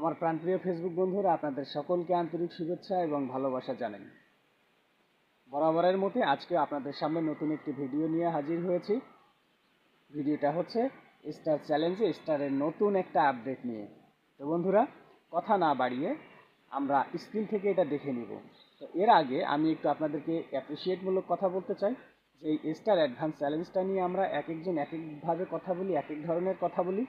আমার প্রাণপ্রিয় ফেসবুক বন্ধুরা, আপনাদের সকলকে আন্তরিক শুভেচ্ছা এবং ভালোবাসা জানাই। বরাবরের মতে আজকে আপনাদের সামনে নতুন একটি ভিডিও নিয়ে হাজির হয়েছি। ভিডিওটা হচ্ছে স্টার চ্যালেঞ্জে স্টারের নতুন একটা আপডেট নিয়ে। তো বন্ধুরা, কথা না বাড়িয়ে আমরা স্ক্রিন থেকে এটা দেখে নিব। তো এর আগে আমি একটু আপনাদেরকে অ্যাপ্রিসিয়েটমূলক কথা বলতে চাই। যে এই স্টার অ্যাডভান্স চ্যালেঞ্জটা নিয়ে আমরা এক একজন এক একভাবে কথা বলি, এক এক ধরনের কথা বলি।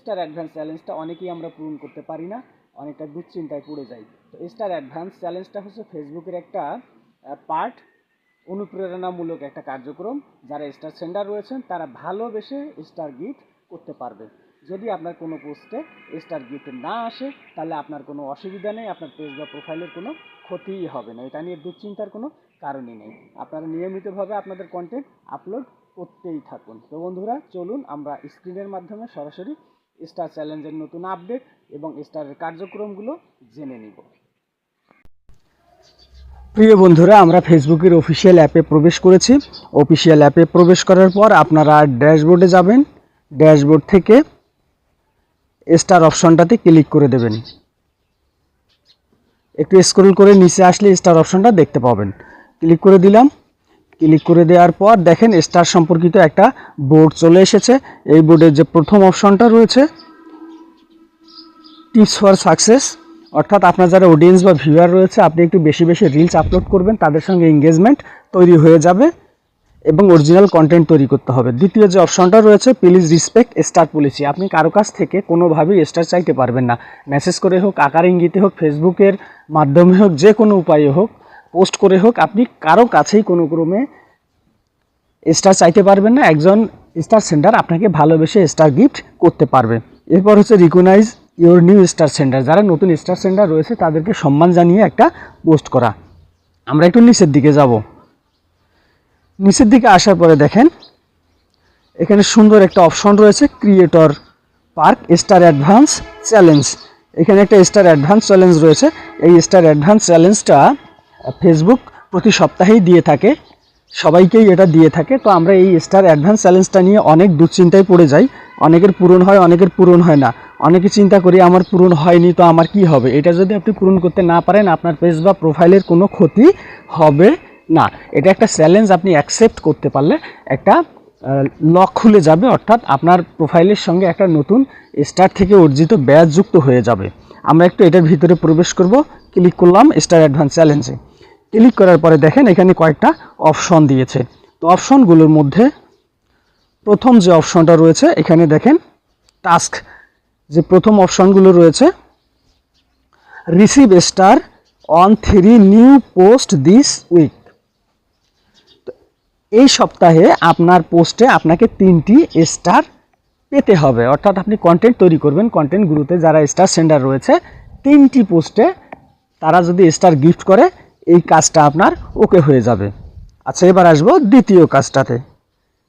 স্টার অ্যাডভান্স চ্যালেঞ্জটা অনেকেই আমরা পূরণ করতে পারি না, অনেকটা দুশ্চিন্তায় পড়ে যাই। তো স্টার অ্যাডভান্স চ্যালেঞ্জটা হচ্ছে ফেসবুকের একটা পার্ট অনুপ্রেরণামূলক একটা কার্যক্রম। যারা স্টার সেন্ডার রয়েছেন, তারা ভালোবেসে স্টার গিফট করতে পারবে। যদি আপনার কোনো পোস্টে স্টার গিফট না আসে, তাহলে আপনার কোনো অসুবিধা নেই, আপনার পেজ বা প্রোফাইলের কোনো ক্ষতিই হবে না। এটা নিয়ে দুশ্চিন্তার কোনো কারণই নেই। আপনারা নিয়মিতভাবে আপনাদের কন্টেন্ট আপলোড করতেই থাকুন। তো বন্ধুরা, চলুন আমরা স্ক্রিনের মাধ্যমে সরাসরি স্টার চ্যালেঞ্জের নতুন আপডেট এবং স্টারের কার্যক্রমগুলো জেনে নিব। প্রিয় বন্ধুরা, আমরা ফেসবুকের অফিসিয়াল অ্যাপে প্রবেশ করেছি। অফিসিয়াল অ্যাপে প্রবেশ করার পর আপনারা ড্যাশবোর্ডে যাবেন। ড্যাশবোর্ড থেকে স্টার অপশনটাতে ক্লিক করে দেবেন। একটু স্ক্রল করে নিচে আসলে স্টার অপশনটা দেখতে পাবেন। ক্লিক করে দিলাম। ক্লিক করে দেওয়ার পর দেখেন স্টার সম্পর্কিত একটা বোর্ড চলে এসেছে। এই বোর্ডের যে প্রথম অপশনটা রয়েছে, টিপস ফর সাকসেস। অর্থাৎ আপনার যারা অডিয়েন্স বা ভিউয়ার রয়েছে, আপনি একটু বেশি বেশি রিলস আপলোড করবেন, তাদের সঙ্গে এঙ্গেজমেন্ট তৈরি হয়ে যাবে এবং অরিজিনাল কন্টেন্ট তৈরি করতে হবে। দ্বিতীয় যে অপশনটা রয়েছে প্লিজ রিসপেক্ট স্টার পলিসি আপনি কারও কাছ থেকে কোনোভাবেই স্টার চাইতে পারবেন না। মেসেজ করে হোক, আকার ইঙ্গিতে হোক ফেসবুকের মাধ্যমে হোক, যে কোনো উপায়ে হোক পোস্ট করে হোক, আপনি কারও কাছেই কোনো ক্রমে স্টার চাইতে পারবেন না, একজন স্টার সেন্টার আপনাকে ভালোবেসে স্টার গিফট করতে পারবে। এরপর হচ্ছে recognise your new star centre যারা নতুন স্টার সেন্টার রয়েছে, তাদেরকে সম্মান জানিয়ে একটা পোস্ট করা। আমরা একটু নিচের দিকে যাব। নিচের দিকে আসার পরে দেখেন, এখানে সুন্দর একটা অপশন রয়েছে creator park star advance challenge এখানে একটা স্টার অ্যাডভান্স চ্যালেঞ্জ রয়েছে। এই স্টার অ্যাডভান্স চ্যালেঞ্জটা ফেসবুক প্রতি সপ্তাহেই দিয়ে থাকে। সবাইকেই এটা দিয়ে থাকে। তো আমরা এই স্টার অ্যাডভান্স চ্যালেঞ্জটা নিয়ে অনেক দুশ্চিন্তায় পড়ে যাই। অনেকের পূরণ হয়, অনেকের পূরণ হয় না। অনেকে চিন্তা করি, আমার পূরণ হয়নি, তো আমার কি হবে? এটা যদি আপনি পূরণ করতে না পারেন, আপনার পেজ বা প্রোফাইলের কোনো ক্ষতি হবে না। এটা একটা চ্যালেঞ্জ আপনি অ্যাকসেপ্ট করতে পারলে একটা লক খুলে যাবে। অর্থাৎ আপনার প্রোফাইলের সঙ্গে একটা নতুন স্টার থেকে অর্জিত ব্যাজ যুক্ত হয়ে যাবে। আমরা একটু এটার ভিতরে প্রবেশ করব। ক্লিক করলাম স্টার অ্যাডভান্স চ্যালেঞ্জে ক্লিক করার পরে দেখেন এখানে কয়েকটা অপশন দিয়েছে। তো অপশনগুলোর মধ্যে প্রথম যে অপশনটা রয়েছে, এখানে দেখেন টাস্ক। যে প্রথম অপশনগুলো রয়েছে, receive star on three new post this week. এই সপ্তাহে আপনার পোস্টে আপনাকে তিনটি স্টার পেতে হবে। অর্থাৎ আপনি কন্টেন্ট তৈরি করবেন। কন্টেন্টগুলোতে যারা স্টার সেন্ডার রয়েছে, তিনটি পোস্টে তারা যদি স্টার গিফট করে এই কাজটা আপনার ওকে হয়ে যাবে। আচ্ছা এবার আসব দ্বিতীয় কাজটাতে।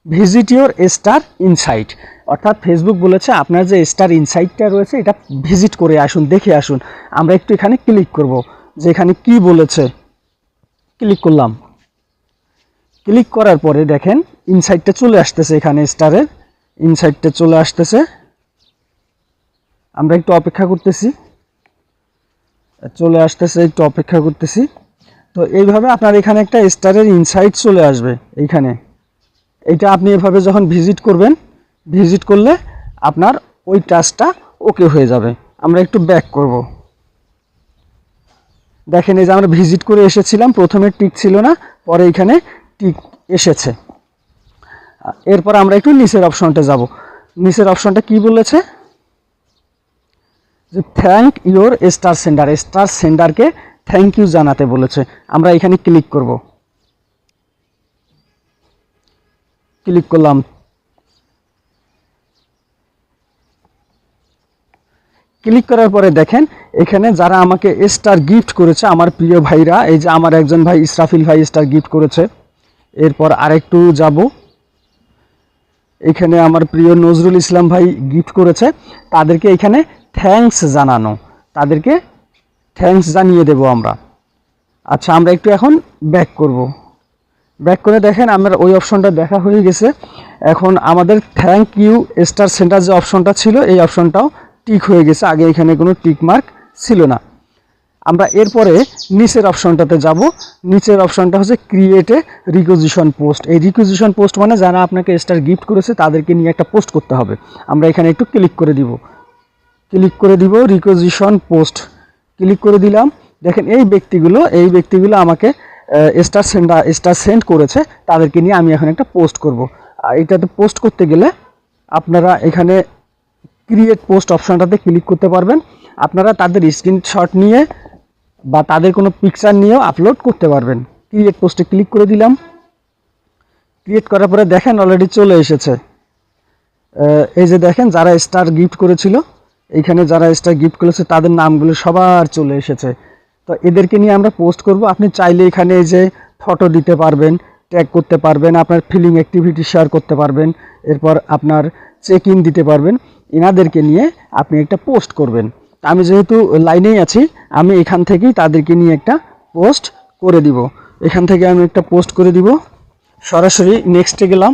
ভিজিট ইউর স্টার ইনসাইট অর্থাৎ ফেসবুক বলেছে, আপনার যে স্টার ইনসাইটটা রয়েছে, এটা ভিজিট করে আসুন, দেখে আসুন। আমরা একটু এখানে ক্লিক করব, যে এখানে কি বলেছে। ক্লিক করলাম। ক্লিক করার পরে দেখেন ইনসাইটটা চলে আসতেছে এখানে স্টারের ইনসাইটটা চলে আসতেছে। আমরা একটু অপেক্ষা করতেছি। চলে আসতেছে, একটু অপেক্ষা করতেছি। তো এইভাবে আপনার এখানে একটা স্টারের ইনসাইট চলে আসবে এইখানে। এইটা আপনি এভাবে যখন ভিজিট করবেন, ভিজিট করলে আপনার ওই টাচটা ওকে হয়ে যাবে। আমরা একটু ব্যাক করব। দেখেন এই যে আমরা ভিজিট করে এসেছিলাম, প্রথমে টিক ছিল না, পরে এখানে টিক এসেছে। এরপর আমরা একটু নিচের অপশনটা যাব। নিচের অপশনটা কি বলেছে? যে thank your star sender star সেন্ডারকে thank you জানাতে বলেছে। আমরা এখানে ক্লিক করব। ক্লিক করলাম। ক্লিক করার পরে দেখেন, এখানে যারা আমাকে স্টার গিফট করেছে, আমার প্রিয় ভাইরা, এই যে আমার একজন ভাই ইসরাফিল ভাই স্টার গিফট করেছে। এরপর আরেকটু যাব। এখানে আমার প্রিয় নজরুল ইসলাম ভাই গিফট করেছে। তাদেরকে এখানে থ্যাঙ্কস জানানো। তাদেরকে থ্যাঙ্কস জানিয়ে দেব আমরা। আচ্ছা আমরা একটু এখন ব্যাক করব। ব্যাক করে দেখেন, আমার ওই অপশনটা দেখা হয়ে গেছে। এখন আমাদের থ্যাংক ইউ স্টার সেন্টার যে অপশনটা ছিল, এই অপশনটাও টিক হয়ে গেছে। আগে এখানে কোনো টিক মার্ক ছিল না। আমরা এরপরে নিচের অপশনটাতে যাব। নিচের অপশনটা হচ্ছে ক্রিয়েটে রিকোজিশন পোস্ট এই রিকোজিশন পোস্ট মানে যারা আপনাকে স্টার গিফট করেছে, তাদেরকে নিয়ে একটা পোস্ট করতে হবে। আমরা এখানে একটু ক্লিক করে দিব। ক্লিক করে দিব রিকোজিশন পোস্ট ক্লিক করে দিলাম। দেখেন, এই ব্যক্তিগুলো এই ব্যক্তিগুলো আমাকে স্টার সেন্ডার স্টার সেন্ড করেছে। তাদেরকে নিয়ে আমি এখন একটা পোস্ট করব। আর এটাতে পোস্ট করতে গেলে আপনারা এখানে ক্রিয়েট পোস্ট অপশানটাতে ক্লিক করতে পারবেন। আপনারা তাদের স্ক্রিনশট নিয়ে বা তাদের কোনো পিকচার নিয়েও আপলোড করতে পারবেন। ক্রিয়েট পোস্টে ক্লিক করে দিলাম। ক্রিয়েট করার পরে দেখেন অলরেডি চলে এসেছে। এই যে দেখেন, যারা স্টার গিফট করেছিল এইখানে যারা স্টার গিফট করেছে, তাদের নামগুলো সবার চলে এসেছে। তো এদেরকে নিয়ে আমরা পোস্ট করব। আপনি চাইলে এখানে এই যে ফটো দিতে পারবেন ট্যাগ করতে পারবেন, আপনার ফিলিং অ্যাক্টিভিটি শেয়ার করতে পারবেন, এরপর আপনার চেক ইন দিতে পারবেন। এনাদেরকে নিয়ে আপনি একটা পোস্ট করবেন। আমি যেহেতু লাইনেই আছি, আমি এখান থেকেই তাদেরকে নিয়ে একটা পোস্ট করে দিব। এখান থেকে আমি একটা পোস্ট করে দিব। সরাসরি নেক্সটে গেলাম।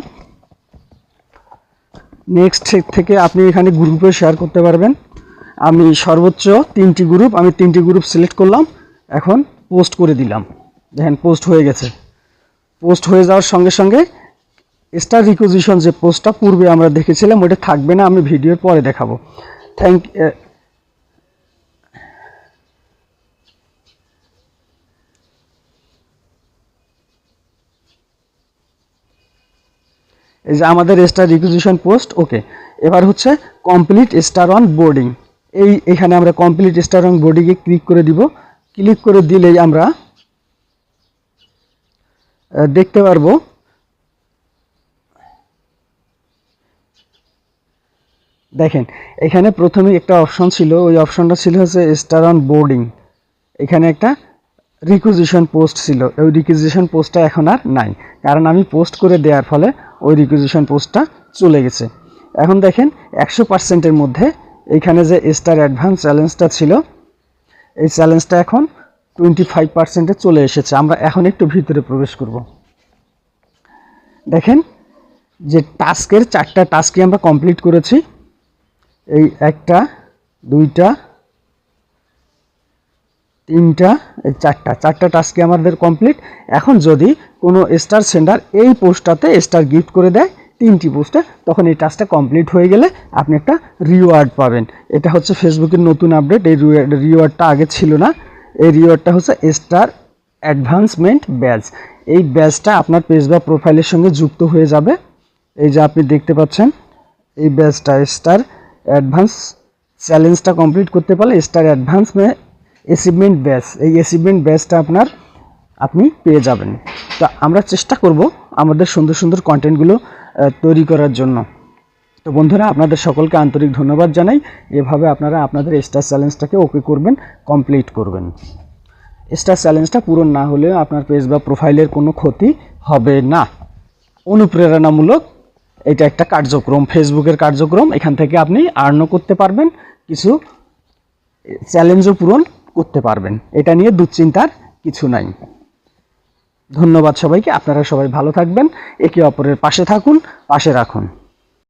নেক্সট থেকে আপনি এখানে গ্রুপে শেয়ার করতে পারবেন। আমি সর্বোচ্চ তিনটি গ্রুপ আমি তিনটি গ্রুপ সিলেক্ট করলাম, এখন পোস্ট করে দিলাম। দেখেন পোস্ট হয়ে গেছে। পোস্ট হয়ে যাওয়ার সঙ্গে সঙ্গে স্টার রিকোজিশন যে পোস্টটা পূর্বে আমরা দেখেছিলাম, ওটা থাকবে না, আমি ভিডিওর পরে দেখাবো। থ্যাংক এই যে আমাদের স্টার রিকুইজিশন পোস্ট ওকে এবার হচ্ছে কমপ্লিট স্টার অন বোর্ডিং এই এখানে আমরা কমপ্লিট স্টার অন বোর্ডিংয়ে ক্লিক করে দিব। ক্লিক করে দিলেই আমরা দেখতে পারব। দেখেন, এখানে প্রথমে একটা অপশন ছিল, ওই অপশনটা ছিল হচ্ছে স্টার অন বোর্ডিং এখানে একটা রিকুইজিশন পোস্ট ছিল, ওই রিকুইজিশন পোস্টটা এখন আর নাই। কারণ আমি পোস্ট করে দেওয়ার ফলে ওই রিকুইজিশন পোস্টটা চলে গেছে। এখন দেখেন, একশো পার্সেন্টের মধ্যে এইখানে যে স্টার অ্যাডভান্স চ্যালেঞ্জটা ছিল, এই চ্যালেঞ্জটা এখন টোয়েন্টি ফাইভ পার্সেন্টে চলে এসেছে। আমরা এখন একটু ভিতরে প্রবেশ করব। দেখেন, যে টাস্কের চারটা টাস্কই আমরা কমপ্লিট করেছি। এই একটা, দুইটা তিনটা চারটা। চারটা টাস্কে আমাদের কমপ্লিট এখন যদি কোনো স্টার সেন্ডার এই পোস্টটাতে স্টার গিফট করে দেয়, তিনটি পোস্টে তখন এই টাস্কটা কমপ্লিট হয়ে গেলে আপনি একটা রিওয়ার্ড পাবেন। এটা হচ্ছে ফেসবুকের নতুন আপডেট এই রিওয়ার্ডটা আগে ছিল না। এই রিওয়ার্ডটা হচ্ছে স্টার অ্যাডভান্সমেন্ট ব্যাজ এই ব্যাজটা আপনার পেজ বা প্রোফাইলের সঙ্গে যুক্ত হয়ে যাবে। এই যে আপনি দেখতে পাচ্ছেন, এই ব্যাজটা স্টার অ্যাডভান্স চ্যালেঞ্জটা কমপ্লিট করতে পারলে স্টার অ্যাডভান্স অ্যাচিভমেন্ট ব্যাচ এই অ্যাচিভমেন্ট ব্যাচটা আপনার আপনি পেয়ে যাবেন। তো আমরা চেষ্টা করব আমাদের সুন্দর সুন্দর কন্টেন্টগুলো তৈরি করার জন্য। তো বন্ধুরা, আপনাদের সকলকে আন্তরিক ধন্যবাদ জানাই। এভাবে আপনারা আপনাদের স্টার চ্যালেঞ্জটাকে ওকে করবেন কমপ্লিট করবেন। স্টার চ্যালেঞ্জটা পূরণ না হলেও আপনার পেজ বা প্রোফাইলের কোনো ক্ষতি হবে না। অনুপ্রেরণামূলক এটা একটা কার্যক্রম ফেসবুকের কার্যক্রম। এখান থেকে আপনি আর্নও করতে পারবেন। কিছু চ্যালেঞ্জও পূরণ করতে পারবেন। এটা নিয়ে দুশ্চিন্তার কিছু নাই। ধন্যবাদ সবাইকে। আপনারা সবাই ভালো থাকবেন। একে অপরের পাশে থাকুন, পাশে রাখুন।